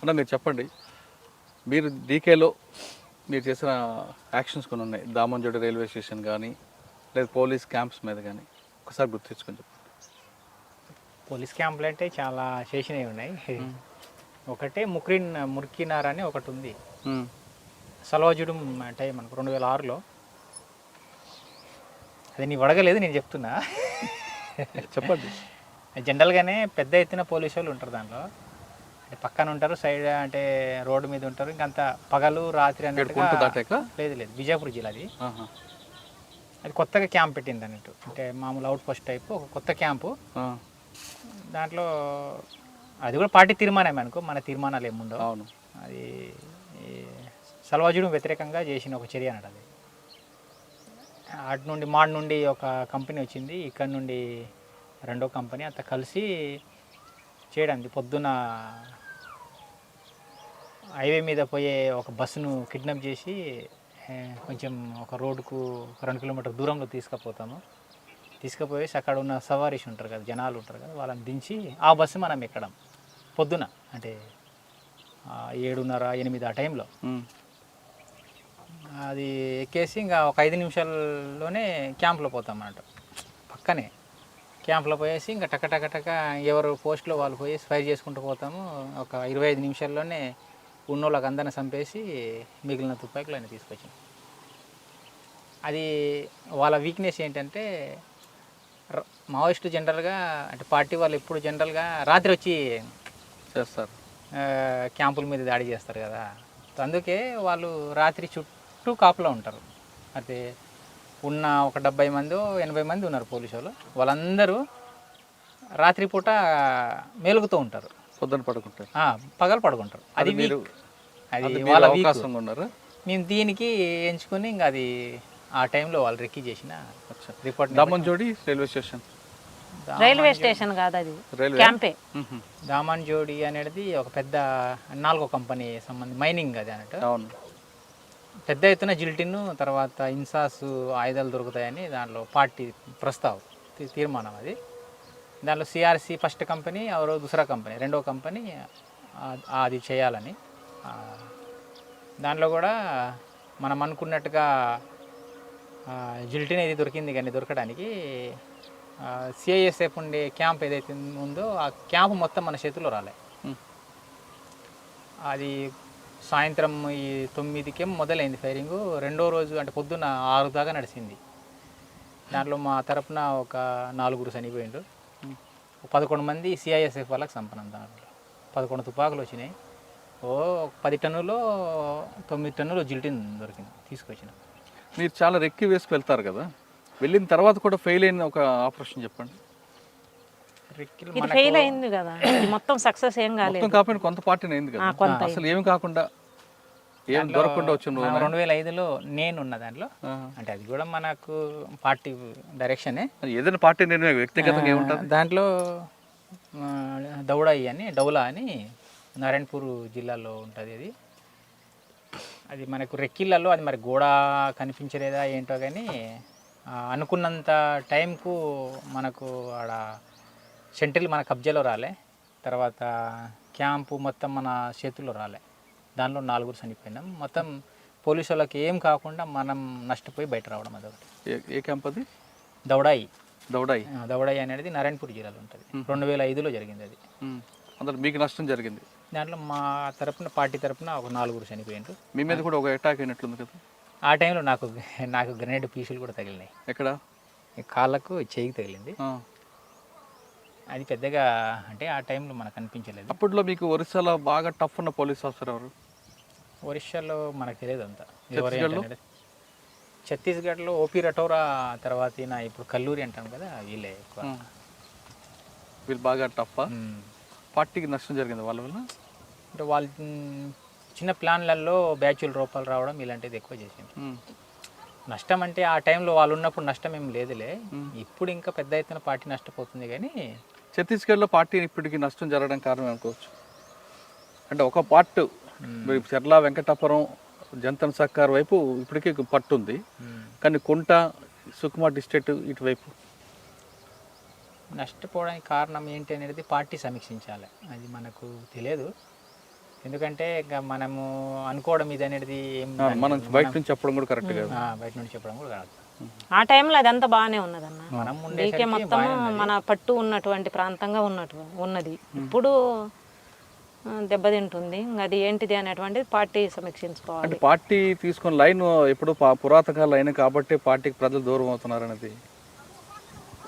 అన్న మీరు చెప్పండి. మీరు డీకేలో మీరు చేసిన యాక్షన్స్ కొన్ని ఉన్నాయి. దామంజోడి రైల్వే స్టేషన్ కానీ లేదా పోలీస్ క్యాంప్స్ మీద కానీ ఒకసారి గుర్తు తెచ్చుకొని చెప్పండి. పోలీస్ క్యాంపులు అంటే చాలా చేసినవి ఉన్నాయి. ఒకటే ముక్రిన్ మురికినార్ అని ఒకటి ఉంది. సలవాజుడం అంటే మనకు రెండు వేల ఆరులో. అది నీ వడగలేదు నేను చెప్తున్నా. చెప్పండి. జనరల్గానే పెద్ద ఎత్తున పోలీసు వాళ్ళు ఉంటారు దాంట్లో. అంటే పక్కన ఉంటారు సైడ్ అంటే రోడ్డు మీద ఉంటారు. ఇంకంత పగలు రాత్రి అన్నట్టుగా లేదు లేదు. విజయపూర్ జిల్లా అది. కొత్తగా క్యాంప్ పెట్టింది అన్నట్టు. అంటే మామూలు అవుట్ పోస్ట్ టైప్ ఒక కొత్త క్యాంపు. దాంట్లో అది కూడా పార్టీ తీర్మానమే అనుకో మన తీర్మానాలు ఏముండవు. అవును. అది సల్వాజుడు వ్యతిరేకంగా చేసిన ఒక చర్య అన్నట్టు అది. అటు నుండి మాడ్ నుండి ఒక కంపెనీ వచ్చింది. ఇక్కడ నుండి రెండో కంపెనీ అంతా కలిసి చేయడానికి పొద్దున హైవే మీద పోయే ఒక బస్సును కిడ్నాప్ చేసి కొంచెం ఒక రోడ్డుకు ఒక రెండు కిలోమీటర్ దూరంలో తీసుకుపోతాము. తీసుకుపోయేసి అక్కడ ఉన్న సవారీస్ ఉంటారు కదా జనాలు ఉంటారు కదా వాళ్ళని దించి ఆ బస్సు మనం ఎక్కడం. పొద్దున అంటే ఏడున్నర ఎనిమిది ఆ టైంలో. అది ఎక్కేసి ఇంకా ఒక ఐదు నిమిషాల్లోనే క్యాంప్లో పోతాం అన్నట్టు పక్కనే క్యాంప్లో పోయేసి ఇంకా టక టక టక ఎవరు పోస్ట్లో వాళ్ళు పోయేసి ఫైర్ చేసుకుంటూ పోతాము. ఒక ఇరవై ఐదు నిమిషాల్లోనే ఉన్నోళ్ళకి అందరిని చంపేసి మిగిలిన తుపాకులను తీసుకొచ్చాం అది వాళ్ళ వీక్నెస్ ఏంటంటే మావోయిస్టు జనరల్గా అంటే పార్టీ వాళ్ళు ఎప్పుడు జనరల్గా రాత్రి వచ్చి చేస్తారు. క్యాంపుల మీద దాడి చేస్తారు కదా. అందుకే వాళ్ళు రాత్రి చుట్టూ కాపులో ఉంటారు. అయితే ఉన్న ఒక డెబ్బై మంది ఎనభై మంది ఉన్నారు పోలీసు వాళ్ళు. వాళ్ళందరూ రాత్రిపూట మేలుగుతూ ఉంటారు. పొద్దున పడుకుంటారు ఆ, పగలు పడుకుంటారు అది మీరు అది వాళ్ళ వీక్ అవకాశంగా ఉన్నారా. మేము దీనికి ఎంచుకొని ఇంకా అది ఆ టైంలో వాళ్ళు రెక్కి చేసిన అచ్చా. Report Damanjodi railway station. Railway station కాదు అది. రైల్వే? క్యాంపే. దామన్ జోడి అనేది ఒక పెద్ద నాలుగో కంపెనీ సంబంధి మైనింగ్ అది అన్నట్టు. అవును. పెద్ద ఎత్తున జిల్టిన్ తర్వాత ఇన్సాస్ ఆయుధాలు దొరుకుతాయని దాంట్లో పార్టీ ప్రస్తావ్ తీర్మానం అది. దాంట్లో సిఆర్సి ఫస్ట్ కంపెనీ ఎవరో దుసరా కంపెనీ రెండో కంపెనీ అది చేయాలని. ఆ, దాంట్లో కూడా మనం అనుకున్నట్టుగా జిల్టిన్ ఇది దొరికింది కానీ దొరకడానికి సిఐఎస్ఎఫ్ ఉండే క్యాంప్ ఏదైతే ఉందో ఆ క్యాంప్ మొత్తం మన చేతిలో రాలే. అది సాయంత్రం ఈ తొమ్మిదికే మొదలైంది ఫైరింగ్. రెండో రోజు అంటే పొద్దున్న ఆరు దాకా నడిచింది. దాంట్లో మా తరపున ఒక నాలుగురు చనిపోయిండు పదకొండు మంది సిఐఎస్ఎఫ్ వాళ్ళకి సంపన్నం దాంట్లో. పదకొండు తుపాకులు వచ్చినాయి. ఓ పది టన్నులో తొమ్మిది టన్నులు జిల్టిన్ దొరికింది తీసుకొచ్చిన. మీరు చాలా రెక్కి వేసుకు వెళ్తారు కదా? వెళ్ళిన తర్వాత కూడా ఫెయిల్ అయిన ఒక ఆపరేషన్ చెప్పండి. ఇది ఫెయిల్ అయింది కదా. మొత్తం సక్సెస్ ఏం కాలేదు. మొత్తం కాకపోయినా కొంత పార్టీ అయింది కదా? అసలు ఏమి కాకుండా ఏం దొరకకుండా వచ్చి నువ్వు మన రెండు వేల ఐదులో నేను ఉన్న దాంట్లో. అంటే అది కూడా మనకు పార్టీ డైరెక్షనే. ఏదైనా పార్టీ వ్యక్తిగతంగా ఏముంటుంది? దాంట్లో దౌడాయి అని డౌలా అని నారాయణపూర్ జిల్లాలో ఉంటుంది అది. అది మనకు రెక్కిళ్ళలో అది మరి గోడ కనిపించలేదా ఏంటో కానీ అనుకున్నంత టైంకు మనకు ఆడ సెంట్రల్ మన కబ్జాలో రాలే. తర్వాత క్యాంపు మొత్తం మన చేతుల్లో రాలే. దానిలో నాలుగురు చనిపోయినాం. మొత్తం పోలీసు వాళ్ళకి ఏం కాకుండా మనం నష్టపోయి బయట రావడం అదొకటి. ఏ- ఏ క్యాంప్ అది? దౌడాయి. దౌడాయి. దౌడాయి అనేది నారాయణపూర్ జిల్లాలో ఉంటుంది. రెండు వేల ఐదులో జరిగింది అది. అందులో మీకు నష్టం జరిగింది? దాంట్లో మా తరపున పార్టీ తరపున ఒక నాలుగురు చనిపోయిండ్రు. మీ మీద కూడా ఒక అటాక్ అయినట్లుంది కదా? ఆ టైంలో నాకు నాకు గ్రెనేడ్ పీసులు కూడా తగిలినాయి. ఎక్కడ? కాళ్ళకు చెయ్యికి తగిలింది. అది పెద్దగా అంటే ఆ టైంలో మనకు అనిపించలేదు. అప్పట్లో మీకు ఒరిస్సాలో బాగా టఫ్ ఉన్న పోలీస్ ఆఫీసర్ ఎవరు? ఒరిస్సాలో మనకు తెలియదు అంత. ఛత్తీస్గఢ్లో? ఓపీ రటోరా తర్వాత ఇప్పుడు కల్లూరి అంటాం కదా వీళ్ళే ఎక్కువ. వీళ్ళు బాగా టఫ్. పార్టీకి నష్టం జరిగింది వాళ్ళ వల్ల అంటే వాళ్ళు చిన్న ప్లాన్లలో బ్యాచుల రూపాయలు రావడం ఇలాంటిది ఎక్కువ చేసింది. నష్టం అంటే ఆ టైంలో వాళ్ళు ఉన్నప్పుడు నష్టం ఏం లేదులే. ఇప్పుడు ఇంకా పెద్ద ఎత్తున పార్టీ నష్టపోతుంది కానీ ఛత్తీస్గఢ్లో పార్టీ ఇప్పటికి నష్టం జరగడం కారణం అనుకోవచ్చు అంటే ఒక పార్ట్ మరి చెర్ల వెంకటాపురం జంతన్ సర్కార్ వైపు ఇప్పటికీ పట్టు ఉంది ఉమ్, కానీ కుంట సుకుమా డిస్ట్రిక్ట్ ఇటువైపు నష్టపోవడానికి కారణం ఏంటి అనేది పార్టీ సమీక్షించాలి. అది మనకు తెలియదు. ఎందుకంటే ఇంకా మనము అనుకోవడం ఇది అనేది మనం బయట నుంచి చెప్పడం కూడా కరెక్ట్ కాదు. ఆ, బయట నుండి చెప్పడం కూడా కాదు. ఆ టైంలో అదంతా బాగానే ఉన్నదన్న. మనం మొత్తం మన పట్టు ఉన్నటువంటి ప్రాంతంగా ఉన్నట్టు ఉన్నది. ఇప్పుడు దెబ్బతింటుంది అది ఏంటిది అనేటువంటిది పార్టీ సమీక్షించుకోవాలి. అంటే పార్టీ తీసుకున్న లైన్ ఎప్పుడు పా- పురాతన లైన్ కాబట్టి పార్టీకి ప్రజలు దూరం అవుతున్నారు అనేది.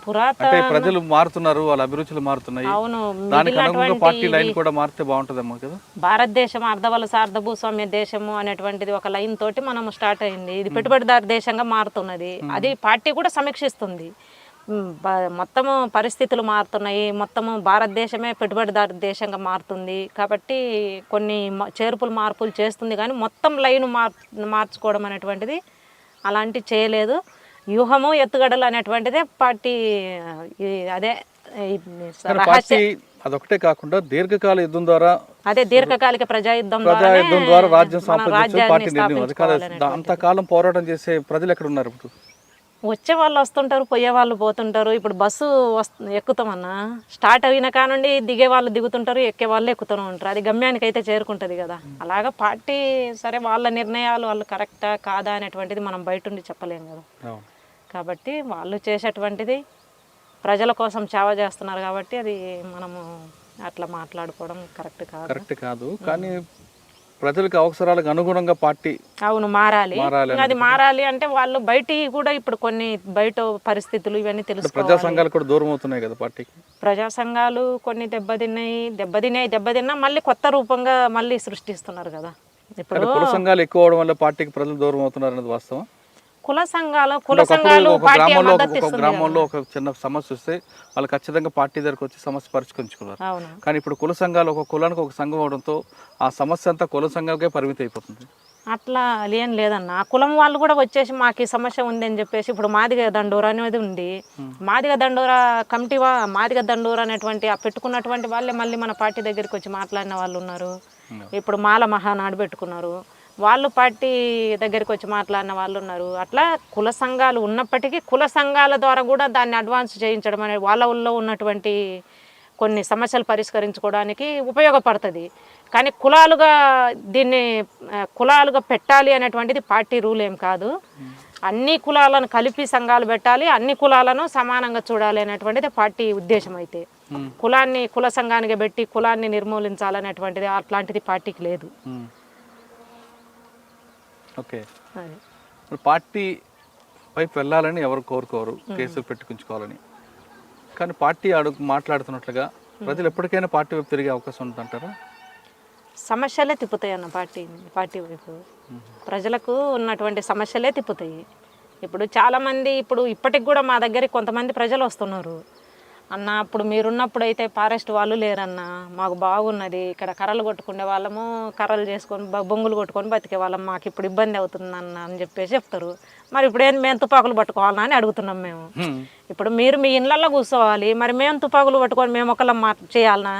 పురాత అంటే ప్రజలు మారుతున్నారు వాళ్ళ అభిరుచులు మారుతున్నాయి. అవును దానికి అనుగుణంగా మిగిలినటువంటి పార్టీ లైన్ కూడా మారితే బాగుంటుందేమో కదా. భారతదేశం అర్ధవలస అర్ధభూస్వామ్య దేశము అనేటువంటిది ఒక లైన్ తోటి మనం స్టార్ట్ అయింది. ఇది పెట్టుబడిదారు దేశంగా మారుతున్నది. అది పార్టీ కూడా సమీక్షిస్తుంది. మొత్తము పరిస్థితులు మారుతున్నాయి. మొత్తము భారతదేశమే పెట్టుబడిదారు దేశంగా మారుతుంది. కాబట్టి కొన్ని చేర్పులు మార్పులు చేస్తుంది. కానీ మొత్తం లైన్ మార్ మార్చుకోవడం అనేటువంటిది అలాంటి చేయలేదు. వ్యూహము ఎత్తుగడలు అనేటువంటిదే పార్టీ అదే అదొకటే కాకుండా దీర్ఘకాల యుద్ధం ద్వారా అదే దీర్ఘకాలిక ప్రజాయుద్ధం ప్రజా ద్వారానే యుద్ధం ద్వారా రాజ్యం. అంతకాలం పోరాటం చేసే ప్రజలు ఎక్కడ ఉన్నారు ఇప్పుడు? వచ్చే వాళ్ళు వస్తుంటారు పోయే వాళ్ళు పోతుంటారు. ఇప్పుడు బస్సు వస్తు ఎక్కుతామన్నా స్టార్ట్ అయిన కానుండి దిగే వాళ్ళు దిగుతుంటారు ఎక్కే వాళ్ళు ఎక్కుతూనే ఉంటారు. అది గమ్యానికి అయితే చేరుకుంటుంది కదా. అలాగా పార్టీ సరే వాళ్ళ నిర్ణయాలు వాళ్ళు కరెక్టా కాదా అనేటువంటిది మనం బయట ఉండి చెప్పలేం కదా. కాబట్టి వాళ్ళు చేసేటువంటిది ప్రజల కోసం సేవ చేస్తున్నారు కాబట్టి అది మనము అట్లా మాట్లాడుకోవడం కరెక్ట్ కాదు. కరెక్ట్ కాదు. కానీ ప్రజలకు అవసరాలకు అనుగుణంగా పార్టీ అవును మారాలి. అది మారాలి అంటే వాళ్ళు బయటి కూడా ఇప్పుడు కొన్ని బయట పరిస్థితులు ఇవన్నీ ప్రజా తెలుసుకోవాలి. సంఘాలు కూడా దూరం అవుతున్నాయి కదా పార్టీకి. ప్రజా సంఘాలు కొన్ని దెబ్బతిన్నాయి దెబ్బతిన్నాయి దెబ్బతిన్నా మళ్ళీ కొత్త రూపంగా మళ్ళీ సృష్టిస్తున్నారు కదా. ఇప్పుడు కుల సంఘాలు ఎక్కువ అవడం వల్ల పార్టీకి ప్రజలు దూరం అవుతున్నారు అనేది వాస్తవం. కుల సంఘాలు కుల సంఘాలు పార్టీ గ్రామంలో మద్దతు ఒక ఇస్తుంది గ్రామంలో ఒక చిన్న సమస్య వస్తే వాళ్ళు ఖచ్చితంగా పార్టీ దగ్గరకు వచ్చి సమస్య పరిష్కరించుకున్నారు. అవును. కానీ ఇప్పుడు కుల సంఘాలు ఒక కులానికి ఒక సంఘం అవడంతో ఆ సమస్య అంతా కుల సంఘాలకే పరిమితి అయిపోతుంది. అట్లా లేని లేదన్న. ఆ కులం వాళ్ళు కూడా వచ్చేసి మాకు ఈ సమస్య ఉంది అని చెప్పేసి ఇప్పుడు మాదిగ దండోరా అనేది ఉంది. మాదిగ దండోరా కమిటీ వా మాదిగ దండోరా అనేటువంటి ఆ పెట్టుకున్నటువంటి వాళ్ళే మళ్ళీ మన పార్టీ దగ్గరికి వచ్చి మాట్లాడిన వాళ్ళు ఉన్నారు. ఇప్పుడు మాల మహానాడు పెట్టుకున్నారు. వాళ్ళు పార్టీ దగ్గరికి వచ్చి మాట్లాడిన వాళ్ళు ఉన్నారు. అట్లా కుల సంఘాలు ఉన్నప్పటికీ కుల సంఘాల ద్వారా కూడా దాన్ని అడ్వాన్స్ చేయించడం అనేది వాళ్ళ ఊళ్ళో ఉన్నటువంటి కొన్ని సమస్యలు పరిష్కరించుకోవడానికి ఉపయోగపడుతుంది. కానీ కులాలుగా దీన్ని కులాలుగా పెట్టాలి అనేటువంటిది పార్టీ రూల్ ఏం కాదు. అన్ని కులాలను కలిపి సంఘాలు పెట్టాలి అన్ని కులాలను సమానంగా చూడాలి అనేటువంటిది పార్టీ ఉద్దేశం అయితే. కులాన్ని కుల సంఘానికి పెట్టి కులాన్ని నిర్మూలించాలనేటువంటిది అట్లాంటిది పార్టీకి లేదు. ఓకే. అది. పార్టీ వైపు వెళ్ళాలని ఎవరు కోరుకోరు కేసులు పెట్టుకుంచుకోవాలని. కానీ పార్టీ అడుగు మాట్లాడుతున్నట్లుగా ప్రజలు ఎప్పటికైనా పార్టీ వైపు తిరిగే అవకాశం ఉందంటారా? సమస్యలే తిప్పుతాయి అన్న పార్టీ పార్టీ వైపు. ప్రజలకు ఉన్నటువంటి సమస్యలే తిప్పుతాయి. ఇప్పుడు చాలామంది ఇప్పుడు ఇప్పటికి కూడా మా దగ్గరికి కొంతమంది ప్రజలు వస్తున్నారు. అన్న అప్పుడు మీరున్నప్పుడు అయితే ఫారెస్ట్ వాళ్ళు లేరన్న మాకు బాగున్నది ఇక్కడ కర్రలు కొట్టుకునే వాళ్ళము కర్రలు చేసుకొని బొంగులు కొట్టుకొని బతికే వాళ్ళం మాకు ఇప్పుడు ఇబ్బంది అవుతుంది అన్న అని చెప్పేసి చెప్తారు. మరి ఇప్పుడు ఏం మేము తుపాకులు పట్టుకోవాలన్నా అని అడుగుతున్నాం మేము. ఇప్పుడు మీరు మీ ఇళ్ళల్లో కూర్చోవాలి మరి మేము తుపాకులు పట్టుకొని మేము ఒకళ్ళం మా చేయాలనా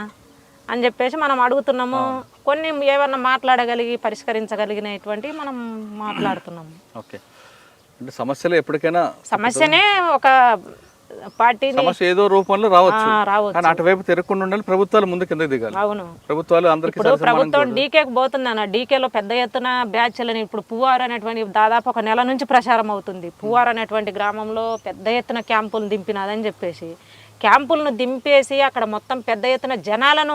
అని చెప్పేసి మనం అడుగుతున్నాము. కొన్ని ఏమన్నా మాట్లాడగలిగి పరిష్కరించగలిగినటువంటివి మనం మాట్లాడుతున్నాము. ఓకే. అంటే సమస్యలు ఎప్పటికైనా సమస్యనే ఒక పార్టీని సమస్య ఏదో రూపంలో రావచ్చు. కానీ అటువైపు తిరగకుండా ఉండాలి ప్రభుత్వాలు ముందు కిందకి దిగాలి. అవును. ప్రభుత్వాలు అందరికీ ఇప్పుడు ప్రభుత్వం డీకేకి పోతుంది అన్న డీకేలో పెద్ద ఎత్తున బ్యాచ్లని ఇప్పుడు పువ్వారు అనేటువంటి దాదాపు ఒక నెల నుంచి ప్రచారం అవుతుంది. పువ్వారు అనేటువంటి గ్రామంలో పెద్ద ఎత్తున క్యాంపులు దింపినదని చెప్పేసి క్యాంపులను దింపేసి అక్కడ మొత్తం పెద్ద ఎత్తున జనాలను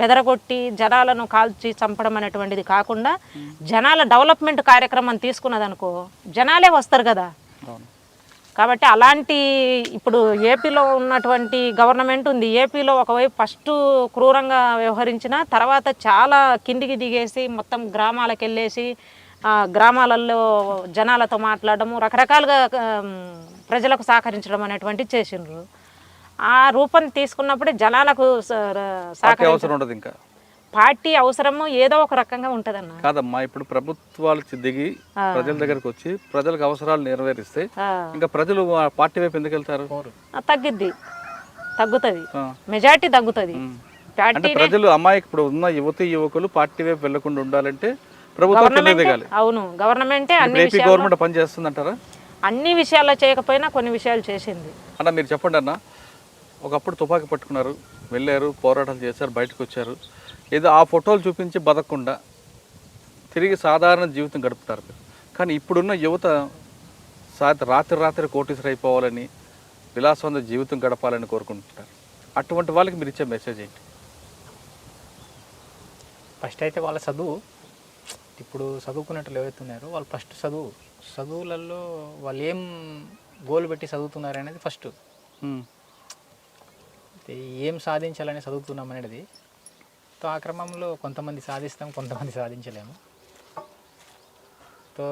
బెదరగొట్టి జనాలను కాల్చి చంపడం అనేటువంటిది కాకుండా జనాల డెవలప్మెంట్ కార్యక్రమం తీసుకున్నదనుకో జనాలే వస్తారు కదా. కాబట్టి అలాంటి ఇప్పుడు ఏపీలో ఉన్నటువంటి గవర్నమెంట్ ఉంది. ఏపీలో ఒకవైపు ఫస్ట్ క్రూరంగా వ్యవహరించిన తర్వాత చాలా కిందికి దిగేసి మొత్తం గ్రామాలకు వెళ్ళేసి గ్రామాలలో జనాలతో మాట్లాడము రకరకాలుగా ప్రజలకు సహకరించడం అనేటువంటి చేసిండ్రు. ఆ రూపం తీసుకున్నప్పుడే జనాలకు స- పార్టీ సహకరి అవసరం ఉండదు ఇంకా. పార్టీ అవసరము ఏదో ఒక రకంగా ఉంటుందన్న. కాదమ్మా ఇప్పుడు ప్రభుత్వాలు చి- దిగి ప్రజల దగ్గరకు వచ్చి ప్రజలకు అవసరాలు నెరవేరిస్తే ఇంకా ప్రజలు ఆ పార్టీ వైపు ఎందుకు వెళ్తారు? తగ్గిద్ది. తగ్గుతుంది. మెజార్టీ తగ్గుతుంది. అంటే ప్రజలు అమ్మాయి ఇప్పుడు ఉన్న యువతి యువకులు పార్టీ వైపు వెళ్ళకుండా ఉండాలంటే ప్రభుత్వం అవును గవర్నమెంటే ఏపీ గవర్నమెంట్ పని చేస్తుందంటారా? అన్ని విషయాల్లో చేయకపోయినా కొన్ని విషయాలు చేసింది. అన్న మీరు చెప్పండి అన్న. ఒకప్పుడు తుపాకీ పట్టుకున్నారు వెళ్ళారు పోరాటాలు చేశారు బయటకు వచ్చారు. ఏదో ఆ ఫోటోలు చూపించి బతకకుండా తిరిగి సాధారణ జీవితం గడుపుతారు కానీ ఇప్పుడున్న యువత రాత్రి రాత్రి కోటీశ్వర అయిపోవాలని విలాసవంత జీవితం గడపాలని కోరుకుంటుంటారు అటువంటి వాళ్ళకి మీరు ఇచ్చే మెసేజ్ ఏంటి? ఫస్ట్ అయితే వాళ్ళ చదువు ఇప్పుడు చదువుకున్నట్లు ఎవరైతున్నారో వాళ్ళు ఫస్ట్ చదువు చదువులలో వాళ్ళు ఏం గోల్ పెట్టి చదువుతున్నారు అనేది ఫస్ట్ ఏం సాధించాలని చదువుతున్నాం అనేది తో ఆ క్రమంలో కొంతమంది సాధిస్తాం కొంతమంది సాధించలేము. తో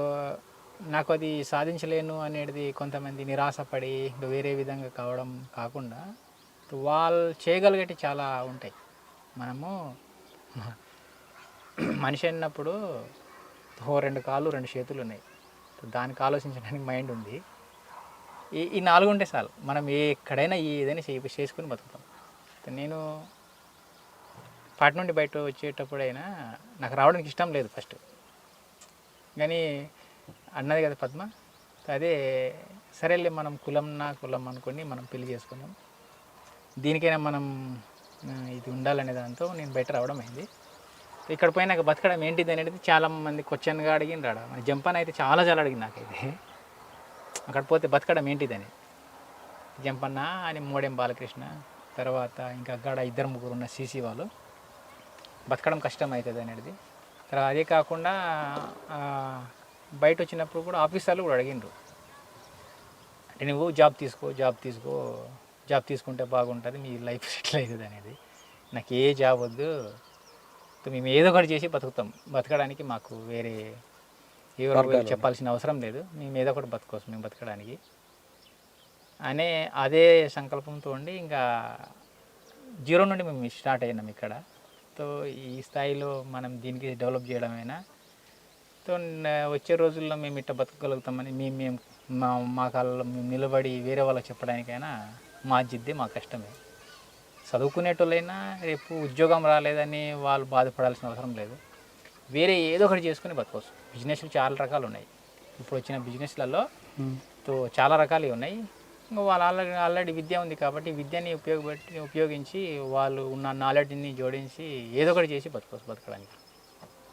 నాకు అది సాధించలేను అనేది కొంతమంది నిరాశపడి ఇంకా వేరే విధంగా కావడం కాకుండా వాళ్ళు చేయగలిగేటి చాలా ఉంటాయి. మనము మనిషి అన్నప్పుడు ఓ రెండు కాళ్ళు రెండు చేతులు ఉన్నాయి దానికి ఆలోచించడానికి మైండ్ ఉంది. ఈ ఈ నాలుగు ఉంటే చాలు. మనం ఏ ఎక్కడైనా ఏదైనా చే చేసుకుని బతుకుతాం. నేను పాట నుండి బయట వచ్చేటప్పుడైనా నాకు రావడానికి ఇష్టం లేదు ఫస్ట్. కానీ అన్నది కదా పద్మ అదే సరేలే మనం కులం నా కులం అనుకొని మనం పెళ్ళి చేసుకున్నాం. దీనికైనా మనం ఇది ఉండాలనే దాంతో నేను బయట రావడం అయింది. ఇక్కడ పోయినాక బతకడం ఏంటిది అనేది చాలా మంది క్వశ్చన్గా అడిగింది రాడ మన జంపన్ అయితే చాలా చాలా అడిగింది నాకైతే. అక్కడ పోతే బతకడం ఏంటిదని జంపన్న అని మోడెం బాలకృష్ణ తర్వాత ఇంకా అక్కడ ఇద్దరు ముగ్గురు ఉన్న సీసీ వాళ్ళు. బతకడం కష్టం అవుతుంది అనేది. తర్వాత అదే కాకుండా బయట వచ్చినప్పుడు కూడా ఆఫీసర్లు కూడా అడిగిండ్రు. అంటే నువ్వు జాబ్ తీసుకో జాబ్ తీసుకో జాబ్ తీసుకుంటే బాగుంటుంది మీ లైఫ్ సెటిల్ అవుతుంది అనేది. నాకు ఏ జాబ్ వద్దు మేము ఏదో ఒకటి చేసి బతుకుతాం. బతకడానికి మాకు వేరే ఎవరు చెప్పాల్సిన అవసరం లేదు. మేము ఏదో ఒకటి బతుకోవచ్చు మేము బతకడానికి. అనే అదే సంకల్పంతో ఉండి ఇంకా జీరో నుండి మేము స్టార్ట్ అయినాం ఇక్కడ. సో ఈ స్థాయిలో మనం దీనికి డెవలప్ చేయడమైనా? సో వచ్చే రోజుల్లో మేము ఇట్లా బతకగలుగుతామని మేము మేము మా మా కాళ్ళలో మేము నిలబడి వేరే వాళ్ళకి చెప్పడానికైనా మా జిద్దే మా కష్టమే. చదువుకునేటోళ్ళైనా రేపు ఉద్యోగం రాలేదని వాళ్ళు బాధపడాల్సిన అవసరం లేదు. వేరే ఏదో ఒకటి చేసుకుని బతకవచ్చు బిజినెస్లు చాలా రకాలు ఉన్నాయి ఇప్పుడు వచ్చిన బిజినెస్లలో తో చాలా రకాలు ఉన్నాయి. ఇంకా వాళ్ళు ఆల్రెడీ ఆల్రెడీ విద్య ఉంది కాబట్టి విద్యని ఉపయోగపెట్టి ఉపయోగించి వాళ్ళు ఉన్న నాలెడ్జ్ని జోడించి ఏదో ఒకటి చేసి బతుకోవచ్చు బతకడానికి.